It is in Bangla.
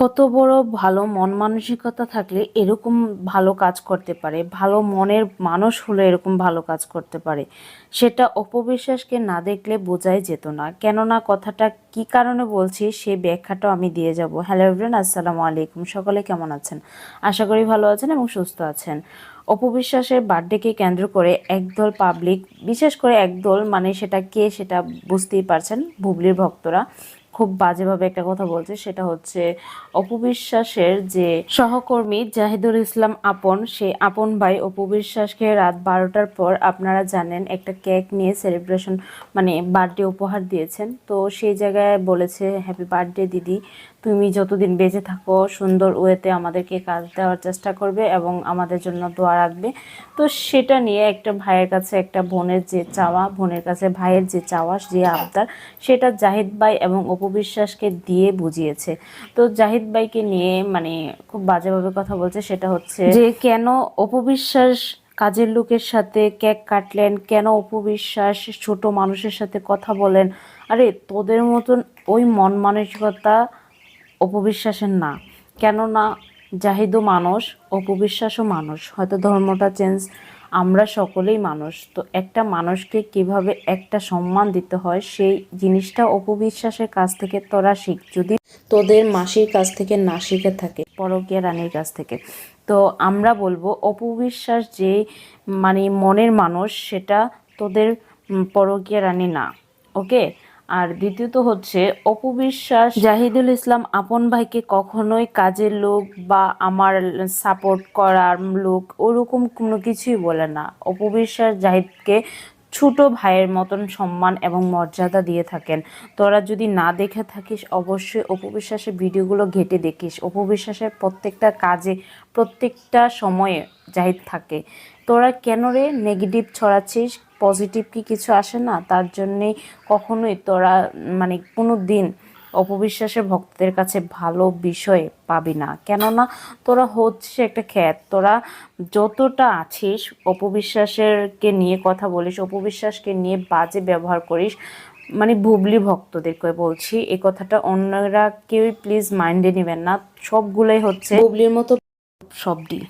কত বড় ভালো মন মানসিকতা থাকলে এরকম ভালো কাজ করতে পারে, ভালো মনের মানুষ হলে এরকম ভালো কাজ করতে পারে, সেটা অপবিশ্বাসকে না দেখলে বোঝাই যেত না। কেননা কথাটা কি কারণে বলছি সেই ব্যাখ্যাটাও আমি দিয়ে যাব। হ্যালো এভরিওয়ান আসসালামু আলাইকুম। সকলে কেমন আছেন? আশা করি ভালো আছেন এবং সুস্থ আছেন। অপবিশ্বাসের বার্থডেকে কেন্দ্র করে একদল পাবলিক বিশেষ করে একদল মানে সেটা কে সেটা বুঝতেই পারছেন বুবলির ভক্তরা। খুব বাজেভাবে একটা কথা বলছে, সেটা হচ্ছে অপবিশ্বাসের যে সহকর্মী জাহিদুল ইসলাম আপন সে আপন ভাই অপবিশ্বাসকে রাত বারোটার পর আপনারা জানেন একটা কেক নিয়ে সেলিব্রেশন মানে বার্থডে উপহার দিয়েছেন। তো সেই জায়গায় বলেছে, হ্যাপি বার্থডে দিদি। তুমি যতদিন বেঁচে থাকো, সুন্দর ওয়েতে আমাদেরকে কাজ দেওয়ার চেষ্টা করবে এবং আমাদের জন্য দোয়া রাখবে। তো সেটা নিয়ে একটা ভাইয়ের কাছে, একটা বোনের যে চাওয়া, বোনের কাছে ভাইয়ের যে চাওয়া, যে আবদার, সেটা জাহিদ ভাই এবং অপবিশ্বাসকে দিয়ে বুঝিয়েছে। তো জাহিদ ভাইকে নিয়ে মানে খুব বাজেভাবে কথা বলছে, সেটা হচ্ছে যে কেন অপবিশ্বাস কাজের লোকের সাথে কেক কাটলেন? কেন অপবিশ্বাস ছোট মানুষের সাথে কথা বলেন? আরে, তোদের মতন ওই মন মানসিকতা অপবিশ্বাসের না। কেননা জাহিদও মানুষ, অপবিশ্বাসও মানুষ। হয়তো ধর্মটা চেঞ্জ আমরা সকলেই মানুষ। তো একটা মানুষকে কীভাবে একটা সম্মান দিতে হয়, সেই জিনিসটা অপবিশ্বাসের কাছ থেকে তোরা শিখ। যদি তোদের মাসির কাছ থেকে না শিখে থাকে, পরকীয়া রানীর কাছ থেকে। তো আমরা বলব, অপবিশ্বাস যে মানে মনের মানুষ, সেটা তোদের পরকীয়া রানী না। ওকে আর দ্বিতীয়ত হচ্ছে, অপবিশ্বাস। জাহিদুল ইসলাম আপন ভাইকে কখনোই কাজের লোক বা আমার সাপোর্ট করার লোক ওরকম কোনো কিছুই বলে না। অপবিশ্বাস জাহিদকে ছোট ভাইয়ের মতন সম্মান এবং মর্যাদা দিয়ে থাকেন। তোরা যদি না দেখে থাকিস, অবশ্যই অপবিশ্বাসের ভিডিওগুলো ঘেটে দেখিস। অপবিশ্বাসের প্রত্যেকটা কাজে, প্রত্যেকটা সময়ে জাহিদ থাকে। তোরা কেন রে নেগেটিভ ছড়াচ্ছিস? পজিটিভ কি কিছু আসে না তার জন্যেই কখনোই তোরা মানে কোনো দিন অপবিশ্বাসের ভক্তদের কাছে ভালো বিষয় পাবি না। কেননা তোরা হচ্ছে একটা খ্যাত তোরা যতটা আছিস অপবিশ্বাসেরকে নিয়ে কথা বলিস অপবিশ্বাসকে নিয়ে বাজে ব্যবহার করিস মানে বুবলি ভক্তদেরকে বলছি এ কথাটা অন্যরা কেউই প্লিজ মাইন্ডে নেবেন না সবগুলোই হচ্ছে বুবলির মতো শব্দই।